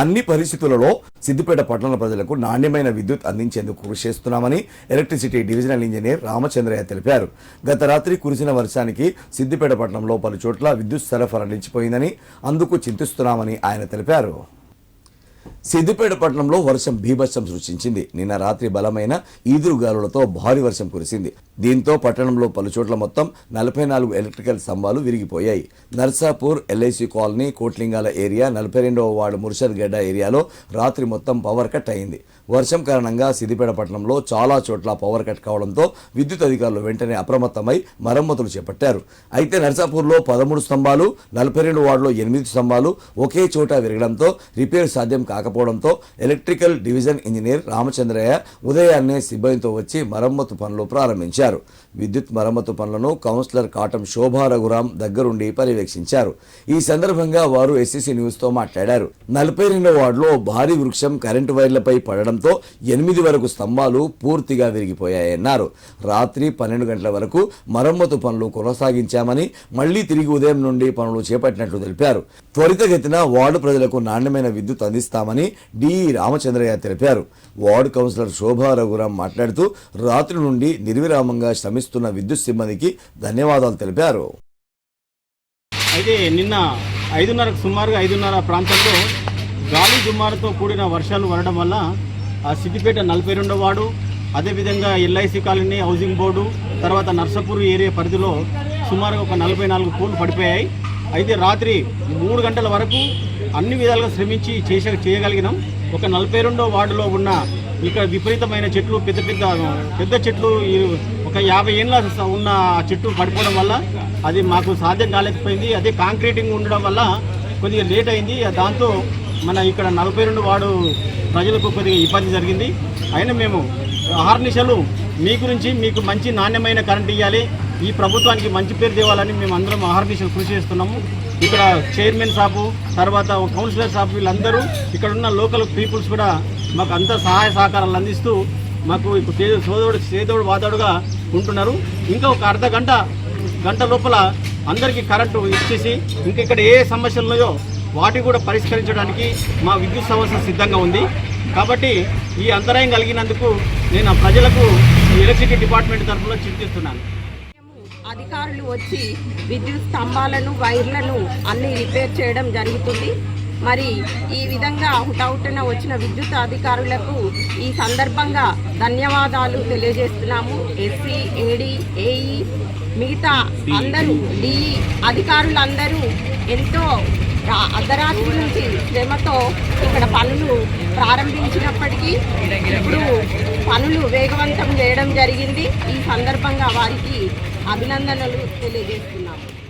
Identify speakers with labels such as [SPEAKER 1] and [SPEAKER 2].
[SPEAKER 1] అన్ని పరిస్థితులలో సిద్దిపేట పట్టణ ప్రజలకు నాణ్యమైన విద్యుత్ అందించేందుకు కృషి చేస్తున్నామని ఎలక్ట్రిసిటీ డివిజనల్ ఇంజనీర్ రామచంద్రయ్య తెలిపారు. గత రాత్రి కురిసిన వర్షానికి సిద్దిపేట పట్టణంలో పలు చోట్ల విద్యుత్ సరఫరా నిలిచిపోయిందని అందుకు చింతిస్తున్నామని ఆయన తెలిపారు. సిద్దిపేట పట్టణంలో వర్షం భీభత్సం సృష్టించింది. నిన్న రాత్రి బలమైన ఈదురుగాలులతో భారీ వర్షం కురిసింది. దీంతో పట్టణంలో పలు చోట్ల మొత్తం నలభై నాలుగు ఎలక్ట్రికల్ స్తంభాలు విరిగిపోయాయి. Narsapur LIC colony Kotlingala area నలభై రెండవ వార్డు ముర్షద్ గడ్డ ఏరియాలో రాత్రి మొత్తం పవర్ కట్ అయింది. వర్షం కారణంగా సిద్దిపేట పట్టణంలో చాలా చోట్ల పవర్ కట్ కావడంతో విద్యుత్ అధికారులు వెంటనే అప్రమత్తమై మరమ్మతులు చేపట్టారు. అయితే నర్సాపూర్లో పదమూడు స్తంభాలు నలభై రెండు వార్డులో ఎనిమిది స్తంభాలు ఒకే చోట విరగడంతో రిపేర్ సాధ్యం కాకపోవడంతో ఎలక్ట్రికల్ డివిజన్ ఇంజనీర్ రామచంద్రయ్య ఉదయాన్నే సిబ్బందితో వచ్చి మరమ్మతు పనులు ప్రారంభించారు. విద్యుత్ మరమ్మతు పనులను కౌన్సిలర్ కాటం శోభా రఘురాం దగ్గరుండి పర్యవేక్షించారు. ఈ సందర్భంగా వారు ఎస్సీసీ న్యూస్తో మాట్లాడారు. నలభై రెండో వార్డులో భారీ వృక్షం కరెంటు వైర్లపై పడడంతో ఎనిమిది వరకు స్తంభాలు పూర్తిగా విరిగిపోయాయన్నారు. రాత్రి పన్నెండు గంటల వరకు మరమ్మతు పనులు కొనసాగించామని మళ్ళీ తిరిగి ఉదయం నుండి పనులు చేపట్టినట్లు తెలిపారు. త్వరితగతిన వార్డు ప్రజలకు నాణ్యమైన విద్యుత్ చేస్తామని డి రామచంద్రయ్య తెలిపారు. వార్డు కౌన్సిలర్ శోభా రఘురాం మాట్లాడుతూ రాత్రి నుండి నిర్విరామంగా శ్రమిస్తున్న విద్యుత్ సిబ్బందికి ధన్యవాదాలు తెలిపారు.
[SPEAKER 2] అయితే నిన్న ఐదున్నరకు సుమారుగా ఐదున్నర ప్రాంతంలో గాలి దుమ్మారతో కూడిన వర్షాలు పడడం వల్ల ఆ సిద్దిపేట నలభై రెండో వార్డు అదేవిధంగా ఎల్ఐసి కాలనీ హౌసింగ్ బోర్డు తర్వాత నర్సపూర్ ఏరియా పరిధిలో సుమారుగా ఒక నలభై నాలుగు పూలు పడిపోయాయి. అయితే రాత్రి మూడు గంటల వరకు అన్ని విధాలుగా శ్రమించి చేసే చేయగలిగినాం. ఒక నలభై రెండో వార్డులో ఉన్న ఇక్కడ విపరీతమైన చెట్లు పెద్ద పెద్ద పెద్ద చెట్లు ఒక యాభై ఏళ్ళ ఉన్న చెట్టు పడిపోవడం వల్ల అది మాకు సాధ్యం కాలేకపోయింది. అదే కాంక్రీటింగ్ ఉండడం వల్ల కొద్దిగా లేట్ అయింది. దాంతో మన ఇక్కడ నలభై రెండు వార్డు ప్రజలకు కొద్దిగా ఇబ్బంది జరిగింది. అయినా మేము అహర్నిశలు మీ గురించి మీకు మంచి నాణ్యమైన కరెంట్ ఇవ్వాలి ఈ ప్రభుత్వానికి మంచి పేరు తేవాలని మేము అందరం అహర్నిశలు కృషి చేస్తున్నాము. ఇక్కడ చైర్మన్ సాబు తర్వాత కౌన్సిలర్ సాబు వీళ్ళందరూ ఇక్కడ ఉన్న లోకల్ పీపుల్స్ కూడా మాకు అంత సహాయ సహకారాలు అందిస్తూ మాకు ఇప్పుడు సోదరుడు సేదోడు వాదోడుగా ఉంటున్నారు. ఇంకా ఒక అర్ధ గంట గంట లోపల అందరికీ కరెంటు ఇచ్చేసి ఇంకా ఇక్కడ ఏ సమస్యలు ఉన్నాయో వాటి కూడా పరిష్కరించడానికి మా విద్యుత్ సమస్య సిద్ధంగా ఉంది. కాబట్టి ఈ అంతరాయం కలిగినందుకు నేను ప్రజలకు ఎలక్ట్రిసిటీ డిపార్ట్మెంట్ తరఫున చింతిస్తున్నాను
[SPEAKER 3] అధికారులు వచ్చి విద్యుత్ స్తంభాలను వైర్లను అన్ని రిపేర్ చేయడం జరుగుతుంది. మరి ఈ విధంగా హుటాహుటిన వచ్చిన విద్యుత్ అధికారులకు ఈ సందర్భంగా ధన్యవాదాలు తెలియజేస్తున్నాము. ఎస్సీ ఏడి ఏఈ మిగతా అందరూ డిఈ అధికారులందరూ ఎంతో అర్ధరాత్రి నుంచి శ్రమతో ఇక్కడ పనులు ప్రారంభించినప్పటికీ ఇప్పుడు పనులు వేగవంతం చేయడం జరిగింది. ఈ సందర్భంగా వారికి అభినందనలు తెలియజేస్తున్నాము.